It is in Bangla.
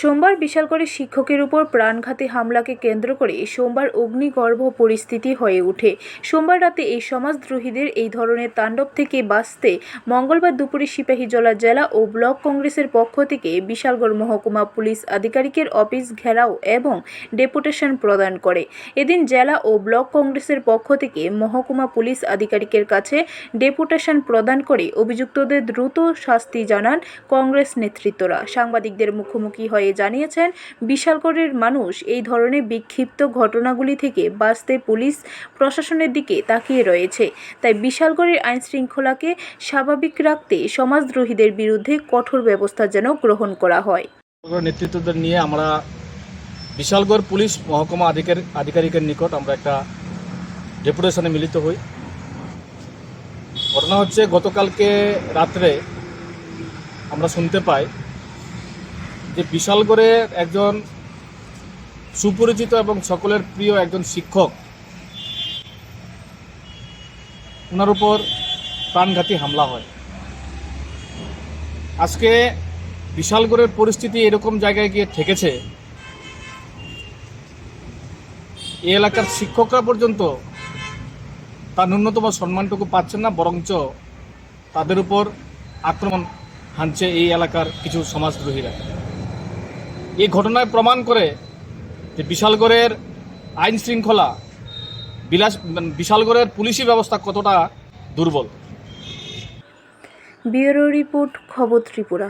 সোমবার বিশালগড়ে শিক্ষকের উপর প্রাণঘাতী হামলাকে কেন্দ্র করে সোমবার অগ্নিগর্ভ পরিস্থিতি হয়ে ওঠে। সোমবার রাতে এই সমাজদ্রোহীদের এই ধরনের তাণ্ডব থেকে বাঁচতে মঙ্গলবার দুপুরে সিপাহীজলা জেলা ও ব্লক কংগ্রেসের পক্ষ থেকে বিশালগড় মহকুমা পুলিশ আধিকারিকের অফিস ঘেরাও এবং ডেপুটেশন প্রদান করে। এদিন জেলা ও ব্লক কংগ্রেসের পক্ষ থেকে মহকুমা পুলিশ আধিকারিকের কাছে ডেপুটেশন প্রদান করে অভিযুক্তদের দ্রুত শাস্তি জানান কংগ্রেস নেতৃত্বরা। সাংবাদিকদের মুখোমুখি হয়ে জানিয়েছেন, বিশালগড়ের মানুষ এই ধরনের বিক্ষিপ্ত ঘটনাগুলি থেকে বাঁচতে পুলিশ প্রশাসনের দিকে তাকিয়ে রয়েছে। তাই বিশালগড়ের আইন শৃঙ্খলাকে স্বাভাবিক রাখতে সমাজদ্রোহীদের বিরুদ্ধে কঠোর ব্যবস্থা যেন গ্রহণ করা হয়। নেতৃত্বদের নিয়ে আমরা বিশালগড় পুলিশ মহকুমা আধিকারিক আধিকারিকের নিকট আমরা একটা ডেপুটেশনে মিলিত হই। ঘটনা হচ্ছে গতকালকে রাত্রে আমরা শুনতে পাই যে বিশালগড়ের একজন সুপরিচিত এবং সকলের প্রিয় একজন শিক্ষক ওনার উপর প্রাণঘাতী হামলা হয়। আজকে বিশালগড়ের পরিস্থিতি এরকম জায়গায় গিয়ে ঠেকেছে। এই এলাকার শিক্ষকরা পর্যন্ত তার ন্যূনতম সম্মানটুকু পাচ্ছেন না, বরঞ্চ তাদের উপর আক্রমণ হানছে এই এলাকার কিছু সমাজদ্রোহীরা। এই ঘটনায় প্রমাণ করে যে বিশালগড়ের আইন শৃঙ্খলা বিলাস বিশালগড়ের পুলিশি ব্যবস্থা কতটা দুর্বল। ব্যুরো রিপোর্ট খবর ত্রিপুরা।